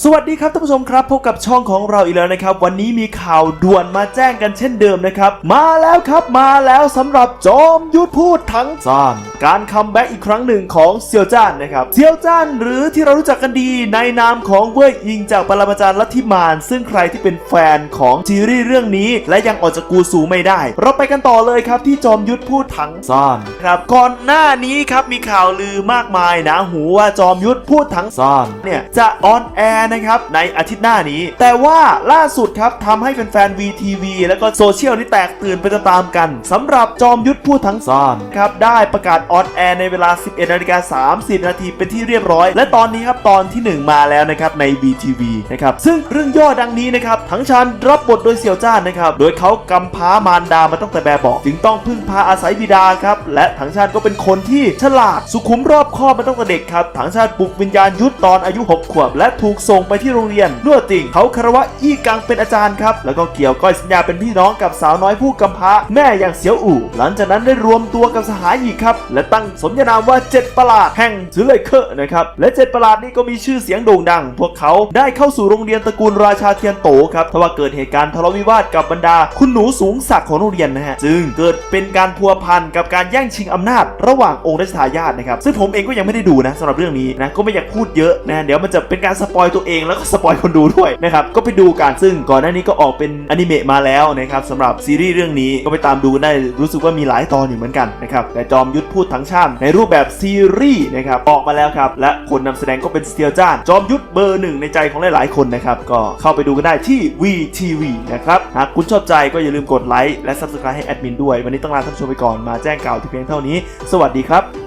สวัสดีครับท่านผู้ชมครับพบกับช่องของเราอีกแล้วนะครับ วันนี้มีข่าวด่วนมาแจ้งกันเช่นเดิมนะครับ มาแล้วครับมาแล้วสำหรับจอมยุทธพูดทั้งซานการคัมแบ็กอีกครั้งหนึ่งของเซียวจ้านนะครับเซียวจ้านหรือที่เรารู้จักกันดีในนามของเว่ยอิงจากปรมาจารย์ลัทธิมานซึ่งใครที่เป็นแฟนของซีรีส์เรื่องนี้ และยังออกจากกูซูไม่ได้ เราไปกันต่อเลยครับที่จอมยุทธพูดทั้งซานครับก่อนหน้านี้ครับมีข่าวลือมากมายนะหูว่าจอมยุทธพูดทั้งซานเนี่ยจะออนแอร์นะครับในอาทิตย์หน้านี้ แต่ว่าล่าสุดครับทำให้แฟนๆ VTV แล้วก็โซเชียลนี่แตกตื่นไปตามๆกันสำหรับจอมยุทธพูดทั้งซานครับได้ประกาศออนแอร์ในเวลา 11นาฬิกา30 นาทีเป็นที่เรียบร้อย และตอนนี้ครับตอนที่ 1 มาแล้วนะครับใน VTV นะครับซึ่งเรื่องย่อดังนี้นะครับทั้งชันรับบทโดยเสี่ยวจ้านนะครับโดยเขากำพร้ามารดามาตั้งแต่แบบบอกจึงต้องพึ่งพาอาศัยบิดาครับและถังชาติก็เป็นคนที่ฉลาดสุขุมรอบคอบมาตั้งแต่เด็กครับถังชาติปลุกวิญญาณยุทธตอนอายุ 6 ขวบ และถูกส่ง่งไปที่โรงเรียนลั่วติ่งเขาคารวะอี้กังเป็นอาจารย์ครับ แล้วก็เกี่ยวก้อยสัญญาเป็นพี่น้องกับสาวน้อยผู้กำพร้าแม่อย่างเสียวอู่ หลังจากนั้นได้รวมตัวกับสหายอีกครับ และตั้งสมญานามว่าเจ็ดประหลาดแห่งซือเลยเคอร์นะครับ และเจ็ดประหลาดนี้ก็มีชื่อเสียงโด่งดัง พวกเขาได้เข้าสู่โรงเรียนตระกูลราชาเทียนโตครับทว่าเกิดเหตุการณ์ทะเลาะวิวาทกับบรรดา คุณหนูสูงศักดิ์ของโรงเรียนนะฮะจึงเกิดเป็นการพัวพันกับการแย่งชิงอำนาจ ระหว่างองค์รัชทายาทนะครับซึ่งผมเองก็ยังไม่ได้ดูนะสำหรับเรื่องนี้นะก็ไม่อยากพูดเยอะนะเดี๋ยวมันจะเป็นการสปอยตัวเองแล้วก็สปอยคนดูด้วยนะครับก็ไปดูกันซึ่งก่อนหน้านี้ก็ออกเป็นอนิเมะมาแล้วนะครับสำหรับซีรีส์เรื่องนี้ก็ไปตามดูได้รู้สึกว่ามีหลายตอนอยู่เหมือนกันนะครับแต่จอมยุทธพูดทั้งชาติในรูปแบบซีรีส์นะครับออกมาแล้วครับและคนนำแสดงก็เป็นสเตียวจ้านจอมยุทธเบอร์หนึ่งในใจของหลายๆคนนะครับก็เข้าไปดูกันได้ที่ VTV นะครับหากคุณชอบใจก็อย่าลืมกดไลค์และ Subscribe ให้แอดมินด้วย วันนี้ต้องลาท่านผู้ชมไปก่อนมาแจ้งข่าวที่เพียงเท่านี้ สวัสดีครับ